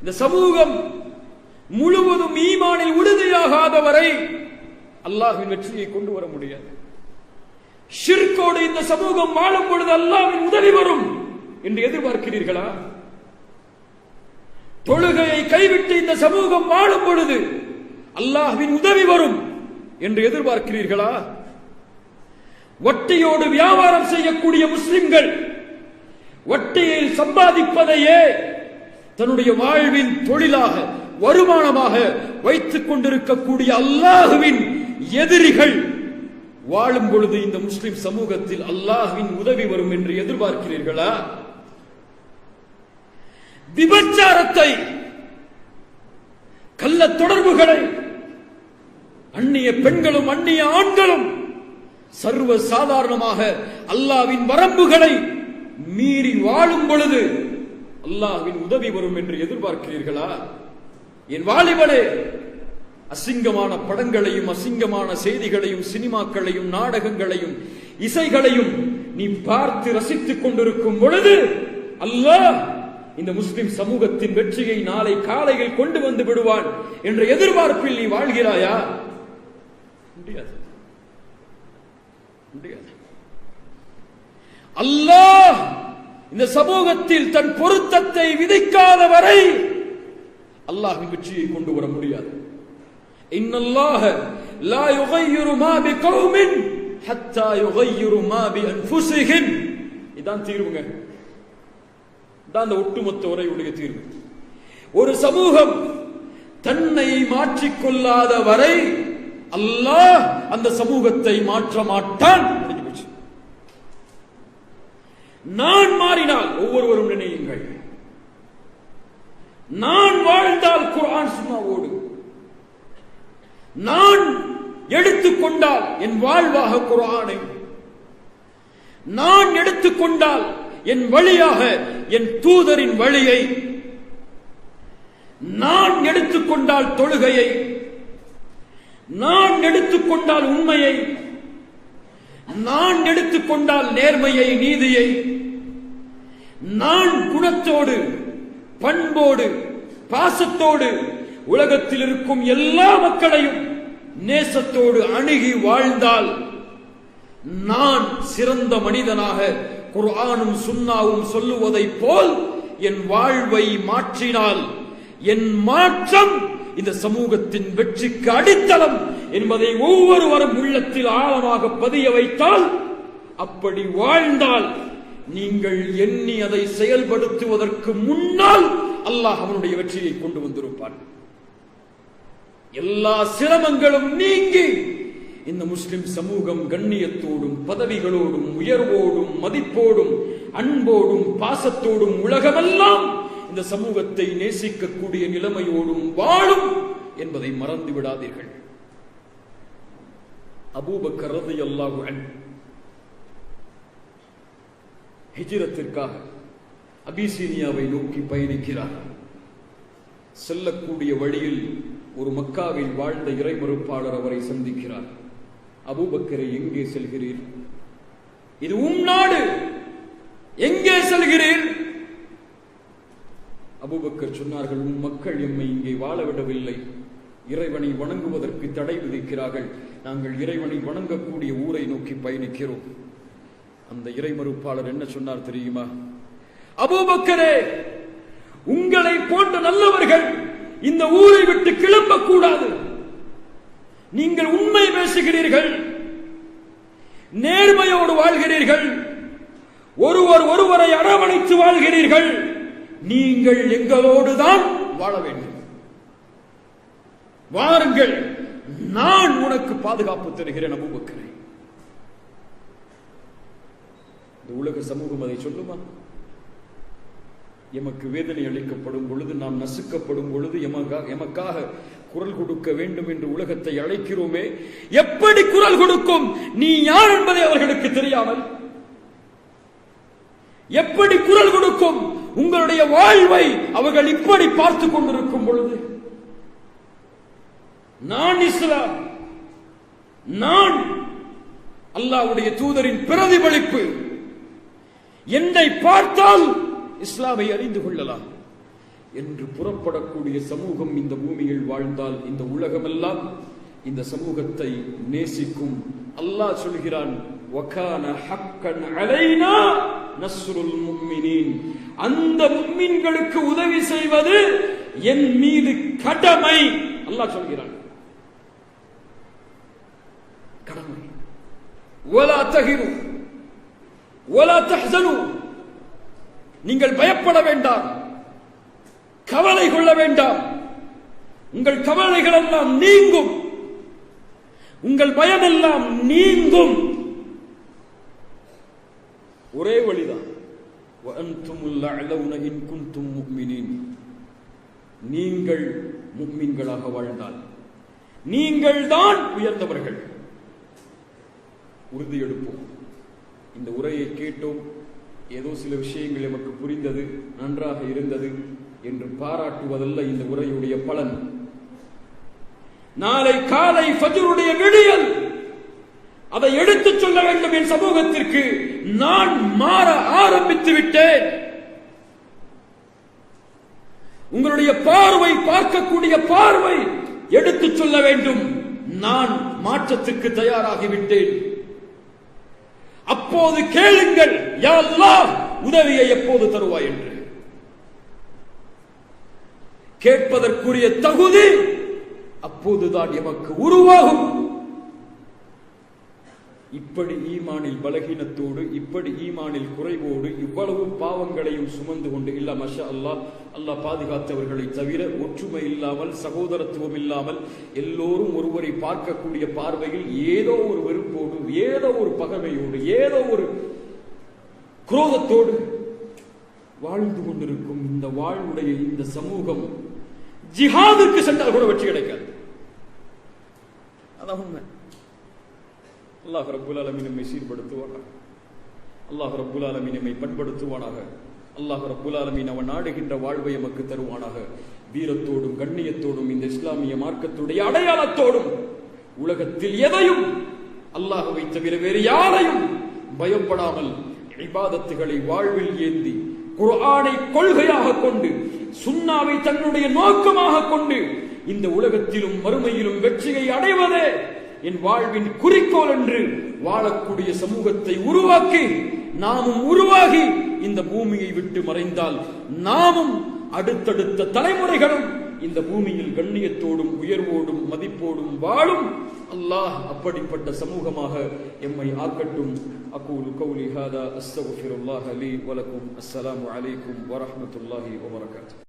இந்த சமூகம் முழுவதும் ஈமானில் உறுதியாகாத வரை அல்லாஹின் வெற்றியை கொண்டு வர முடியாது. ஷிர்கோடு இந்த சமூகம் வாழும் பொழுது அல்லாவின் உதவி வரும் என்று எதிர்பார்க்கிறீர்களா? தொழுகையை கைவிட்டு இந்த சமூகம் வாழும் பொழுது அல்லாஹ்வின் உதவி வரும் என்று எதிர்பார்க்கிறீர்களா? வட்டியோடு வியாபாரம் செய்யக்கூடிய முஸ்லிம்கள் ஒட்டியில் சம்பாதிப்பதையே தன்னுடைய வாழ்வின் தொழிலாக வருமானமாக வைத்துக் கொண்டிருக்கக்கூடிய அல்லாஹுவின் எதிரிகள் வாழும் பொழுது இந்த முஸ்லிம் சமூகத்தில் அல்லாஹ்வின் உதவி வரும் என்று எதிர்பார்க்கிறீர்களா? விபச்சாரத்தை கள்ள தொடர்புகளை அந்நிய பெண்களும் அந்நிய ஆண்களும் சர்வ சாதாரணமாக அல்லாவின் வரம்புகளை மீறி வாழும் பொழுது அல்லாஹ்வின் உதவி வரும் என்று எதிர்பார்க்கிறீர்களா? என் வாலிபனே அசிங்கமான படங்களையும் அசிங்கமான செய்திகளையும் சினிமாக்களையும் நாடகங்களையும் இசைகளையும் நீ பார்த்து ரசித்துக் கொண்டிருக்கும் பொழுது அல்லாஹ் இந்த முஸ்லிம் சமூகத்தின் வெற்றியை நாளை காலையில் கொண்டு வந்து விடுவான் என்ற எதிர்பார்ப்பில் நீ வாழ்கிறாயா? முடியாது. முடியாது. அல்லாஹ் இந்த சமூகத்தில் தன் பொருத்தத்தை விதைக்காத வரை அல்லாஹின் வெற்றியை கொண்டு வர முடியாது. இன்னல்லாஹ லா யுகையிரு மா பிகௌமின் ஹத்தா யுகையிரு மா பி அன்ஃபுஸிஹிம் இதான் தீர்வுங்க. இதான் அந்த ஒட்டுமொத்த உரையுடைய தீர்வு. ஒரு சமூகம் தன்னை மாற்றிக்கொள்ளாத வரை அல்லாஹ் அந்த சமூகத்தை மாற்ற மாட்டான். நான் மாறினால் ஒவ்வொருவரும் நினையுங்கள். நான் வாழ்ந்தால் குரான் சும்மாவோடு நான் எடுத்துக்கொண்டால் என் வாழ்வாக குரானை நான் எடுத்துக்கொண்டால் என் வழியாக என் தூதரின் வழியை. நான் எடுத்துக்கொண்டால் தொழுகையை. நான் எடுத்துக்கொண்டால் உண்மையை. நான் எடுத்துக்கொண்டால் நேர்மையை நீதியை. நான் குணத்தோடு பண்போடு பாசத்தோடு உலகத்தில் இருக்கும் எல்லா மக்களையும் நேசத்தோடு அணுகி வாழ்ந்தால் நான் சிறந்த மனிதனாக குர்ஆனும் சுன்னாவும் சொல்லுவதைப் போல் என் வாழ்வை மாற்றினால் என் மாற்றம் இந்த சமூகத்தின் வெற்றிக்கு அடித்தளம் என்பதை ஒவ்வொருவரும் உள்ளத்தில் ஆழமாக பதிய வைத்தால் அப்படி வாழ்ந்தால் நீங்கள் எண்ணி அதை செயல்படுத்துவதற்கு முன்னால் அல்லாஹ் அவனுடைய வெற்றியை கொண்டு வந்திருப்பான். எல்லா சிரமங்களும் நீங்கி இந்த முஸ்லிம் சமூகம் கண்ணியத்தோடும் பதவிகளோடும் உயர்வோடும் மதிப்போடும் அன்போடும் பாசத்தோடும் உலகமெல்லாம் இந்த சமூகத்தை நேசிக்கக்கூடிய நிலைமையோடும் வாழும் என்பதை மறந்து விடாதீர்கள். அபூபக்கர் ரலியல்லாஹு ஹிஜிரத்திற்காக அபிசீனியாவை நோக்கி பயணிக்கிறார். செல்லக்கூடிய வழியில் ஒரு மக்காவில் வாழ்ந்த இறைமறுப்பாளர் அவரை சந்திக்கிறார். அபுபக்கரை எங்கே செல்கிறீர்? இது உம் நாடு! எங்கே செல்கிறீர்? அபுபக்கர் சொன்னார்கள் உம் மக்கள் எம்மை இங்கே வாழ விடவில்லை இறைவனை வணங்குவதற்கு தடை விதிக்கிறார்கள். நாங்கள் இறைவனை வணங்கக்கூடிய ஊரை நோக்கி பயணிக்கிறோம். அந்த இறைமறுப்பாளர் என்ன சொன்னார் தெரியுமா? அபூபக்கரே உங்களை போன்ற நல்லவர்கள் இந்த ஊரை விட்டு கிளம்ப கூடாது நீங்கள் உண்மை பேசுகிறீர்கள் நேர்மையோடு வாழ்கிறீர்கள் ஒருவர் ஒருவரை அரவணைத்து வாழ்கிறீர்கள் நீங்கள் எங்களோடு தான் வாழ வேண்டும். வாருங்கள் நான் உனக்கு பாதுகாப்பு தருகிறேன் அபூபக்கரே. இந்த உலக சமூகம் அதை சொல்லுமா? எமக்கு வேதனை அளிக்கப்படும் பொழுது நாம் நசுக்கப்படும் பொழுது எமக்கா எமக்காக குரல் கொடுக்க வேண்டும் என்று உலகத்தை அழைக்கிறோமே? எப்படி குரல் கொடுக்கும்? நீ யார் என்பதை அவர்களுக்கு தெரியாமல். எப்படி குரல் கொடுக்கும்? உங்களுடைய வாழ்வை அவர்கள் இப்படி பார்த்துக் கொண்டிருக்கும் பொழுது. நான் இஸ்லாம். நான் அல்லாவுடைய தூதரின் பிரதிபலிப்பு. என்னை பார்த்தால் இஸ்லாமை அறிந்து கொள்ளலாம். என்று புறப்படக்கூடிய சமூகம் இந்த பூமியில் வாழ்ந்தால் இந்த உலகமெல்லாம் இந்த சமூகத்தை நேசிக்கும். அல்லாஹ் சொல்கிறான் ஹக்கன் அலைனா நஸ்ருல் அந்த மும்மின்களுக்கு உதவி செய்வது என் மீது கடமை. அல்லாஹ் சொல்கிறான். கடமை. ஒலா தஹ்சனு நீங்கள் பயப்பட வேண்டாம். கவலை கொள்ள வேண்டாம். உங்கள் கவலைகள் எல்லாம் நீங்கும். உங்கள் பயம் எல்லாம் நீங்கும். ஒரே வழிதான். நீங்கள் முக்மீன்களாக வாழ்ந்தால். நீங்கள் தான் உயர்ந்தவர்கள். உறுதியெடுப்போம். இந்த உரையை கேட்டோம். ஏதோ சில விஷயங்கள் எமக்கு புரிந்தது நன்றாக இருந்தது என்று பாராட்டுவதல்ல இந்த உரையுடைய பலன். நாளை காலை ஃபஜ்ருடைய விடியல். அதை எடுத்துச் சொல்ல வேண்டும் என் சமூகத்திற்கு. நான் மாற ஆரம்பித்து விட்டேன். உங்களுடைய பார்வை பார்க்கக்கூடிய பார்வை எடுத்துச் சொல்ல வேண்டும். நான் மாற்றத்துக்கு தயாராகிவிட்டேன் அப்போது கேளுங்கள் யா உதவியை எப்போது தருவாய் என்று. கேட்பதற்குரிய தகுதி அப்போதுதான் எமக்கு உருவாகும். இப்படி ஈமானில் பலகீனத்தோடு இப்படி ஈமானில் குறைவோடு இவ்வளவு பாவங்களையும் சுமந்து கொண்டு இல்ல மஷா அல்லாஹ் அல்லாஹ் பாதுகாத்தவர்களை தவிர ஒற்றுமை இல்லாமல் சகோதரத்துவம் இல்லாமல் எல்லோரும் ஒருவரை பார்க்கக்கூடிய பார்வையில் ஏதோ ஒரு வெறுப்போடு ஏதோ ஒரு பகைமையோடு ஏதோ ஒரு குரோதத்தோடு வாழ்ந்து கொண்டிருக்கும் இந்த வாழ்வுடைய இந்த சமூகம் ஜிஹாதுக்கு சென்றால் கூட வெற்றி கிடைக்காது. அதான் உண்மை அல்லாஹ் ரப்புல் ஆலமீன் நம்மை சீர்படுத்துவானாக. அல்லாஹ் ரப்புல் ஆலமீன் நம்மை பண்படுத்துவானாக. அல்லாஹ் ரப்புல் ஆலமீன் அவன் நாடுகின்ற வாழ்வை எமக்கு தருவானாக. வீரத்தோடும் கண்ணியத்தோடும் இந்த இஸ்லாமிய மார்க்கத்துடைய அடையாளத்தோடும் உலகத்தில் எதையும் அல்லாஹ்வை தவிர வேறு யாரையும் பயப்படாமல் இபாதத்துகளை வாழ்வில் ஏந்தி குர்ஆனை கொள்கையாக கொண்டு சுன்னாவை தன்னுடைய நோக்கமாக கொண்டு இந்த உலகத்திலும் மறுமையிலும் வெற்றியை அடைவதே என் வாழ்வின் குறிக்கோள் என்று வாழக்கூடிய சமூகத்தை உருவாக்கி நாமும் உருவாகி இந்த பூமியை விட்டு மறைந்தால் நாமும் அடுத்தடுத்த தலைமுறைகளும் இந்த பூமியில் கண்ணியத்தோடும் உயர்வோடும் மதிப்போடும் வாழும். அல்லாஹ் அப்படிப்பட்ட சமூகமாக எம்மை ஆக்கட்டும். அக்கூலு கௌலி ஹாதா அஸ்தகுஃபிருல்லாஹ் அலி வலக்கும் அஸ்ஸலாமு அலைக்கும் வரஹ்மத்துல்லாஹி வபரகாத்துஹு